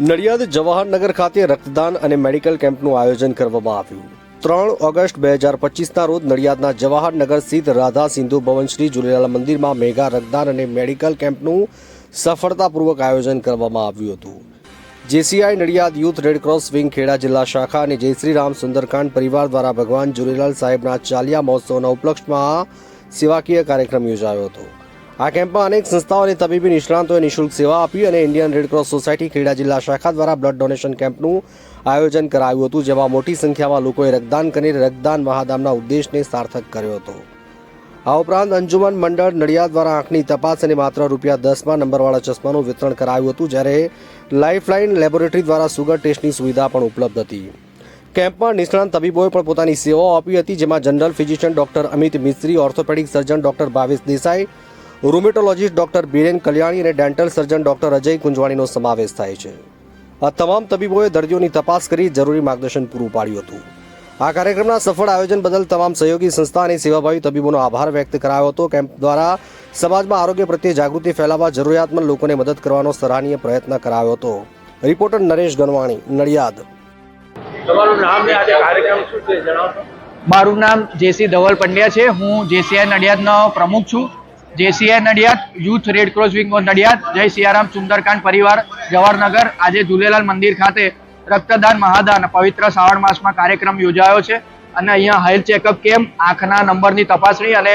નડિયાદ જવાહરનગર ખાતે રક્તદાન અને મેડિકલ કેમ્પનું આયોજન કરવામાં આવ્યું. ત્રણ ઓગસ્ટ બે હજાર પચીસના રોજ નડિયાદના જવાહરનગર સ્થિત રાધા સિંધુ ભવન શ્રી ઝૂલેલાલ મંદિરમાં મેગા રક્તદાન અને મેડિકલ કેમ્પનું સફળતાપૂર્વક આયોજન કરવામાં આવ્યું હતું. JCI Nadiad youth red cross wing Kheda જિલ્લા શાખા અને જયશ્રીરામ રામ સુંદરકાંડ પરિવાર દ્વારા ભગવાન ઝૂલેલાલ સાહેબના ચાલિયા મહોત્સવના ઉપલક્ષમાં સેવાકીય કાર્યક્રમ યોજાયો હતો. આ કેમ્પમાં અનેક સંસ્થાઓ અને તબીબી નિષ્ણાંતોએ નિઃશુલ્ક સેવા આપી અને ઇન્ડિયન રેડક્રોસ સોસાયટી ખેડા જિલ્લા શાખા દ્વારા બ્લડ ડોનેશન કેમ્પનું આયોજન કરાયું હતું, જેમાં મોટી સંખ્યામાં લોકોએ રક્તદાન કરીને રક્તદાન મહાદામના ઉદ્દેશને સાર્થક કર્યો હતો. આ ઉપરાંત અંજુમન મંડળ નડિયાદ દ્વારા આંખની તપાસ અને માત્ર રૂપિયા દસમાં નંબરવાળા ચશ્માનું વિતરણ કરાયું હતું, જ્યારે લાઇફલાઇન લેબોરેટરી દ્વારા સુગર ટેસ્ટની સુવિધા પણ ઉપલબ્ધ હતી. કેમ્પમાં નિષ્ણાંત તબીબોએ પણ પોતાની સેવાઓ આપી હતી, જેમાં general physician doctor Amit Mistry, orthopaedic surgeon doctor Bhavesh Desai rheumatologist doctor Biren Kalyani અને ડેન્ટલ સર્જન ડોક્ટર અજય કુંજવાણીનો સમાવેશ થાય છે. આ તમામ તબીબોએ દર્દીઓની તપાસ કરી જરૂરી માર્ગદર્શન પૂરું પાડ્યું હતું. આ કાર્યક્રમના સફળ આયોજન બદલ તમામ સહયોગી સંસ્થા અને સેવાભાવી તબીબોનો આભાર વ્યક્ત કરાયો હતો. કેમ્પ દ્વારા સમાજમાં આરોગ્ય પ્રત્યે જાગૃતિ ફેલાવવા જરૂરિયાતમંદ લોકોને મદદ કરવાનો સરાહનીય પ્રયત્ન કરાયો હતો. રિપોર્ટર નરેશ ગણવાણી નડિયાદ. તમારું નામ ને આજે કાર્યક્રમ શું છે? જણાવશો. મારું નામ જેસી ધવલ પંડ્યા છે. હું જેસીઆઈ નડિયાદનો પ્રમુખ છું. JCI Nadiad, youth red cross wing of Nadiad, જય સિયારામ સુંદરકાંડ પરિવાર, જવાહરનગર, આજે ઝૂલેલાલ મંદિર ખાતે રક્તદાન મહાદાન, પવિત્ર શ્રાવણ માસમાં કાર્યક્રમ યોજાયો છે. અને અહીંયા હેલ્થ ચેકઅપ કેમ્પ, આંખના નંબરની તપાસણી અને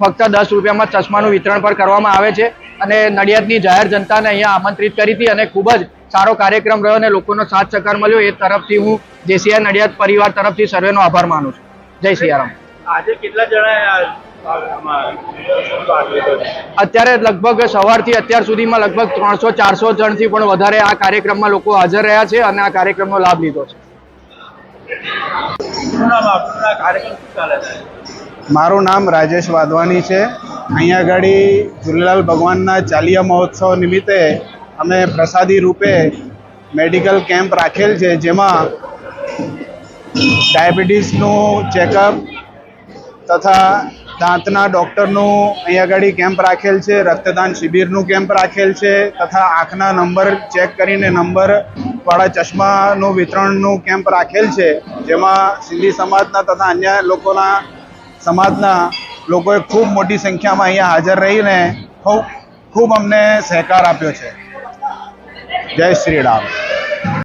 ફક્ત દસ રૂપિયામાં ચશ્માનું વિતરણ પણ કરવામાં આવે છે. અને નડિયાદની જાહેર જનતાને અહીંયા આમંત્રિત કરી હતી અને ખૂબ જ સારો કાર્યક્રમ રહ્યો અને લોકોનો સાથ સહકાર મળ્યો. એ તરફથી હું જેસીઆઈ નડિયાદ પરિવાર તરફથી સર્વેનો આભાર માનું છું. જય સિયારામ. આજે કેટલા છે અત્યારે લગભગ સવારથી અત્યાર સુધીમાં લગભગ ત્રણસો ચારસો જણથી પણ વધારે આ કાર્યક્રમમાં લોકો હાજર રહ્યા છે અને આ કાર્યક્રમનો લાભ લીધો છે. મારું નામ રાજેશ વાધવાની છે. અહીંયા આગળ ઝૂલેલાલ ભગવાનના ચાલિયા મહોત્સવ નિમિત્તે અમે પ્રસાદી રૂપે મેડિકલ કેમ્પ રાખેલ છે જેમાં ડાયાબિટીસનું ચેકઅપ તથા દાંતના ડૉક્ટરનું અહીંયા આગળ કેમ્પ રાખેલ છે, રક્તદાન શિબિરનું કેમ્પ રાખેલ છે, તથા આંખના નંબર ચેક કરીને નંબરવાળા ચશ્માનું વિતરણનું કેમ્પ રાખેલ છે, જેમાં સિંધી સમાજના તથા અન્ય લોકોના સમાજના લોકોએ ખૂબ મોટી સંખ્યામાં અહીંયા હાજર રહીને ખૂબ ખૂબ અમને સહકાર આપ્યો છે. જય શ્રી રામ.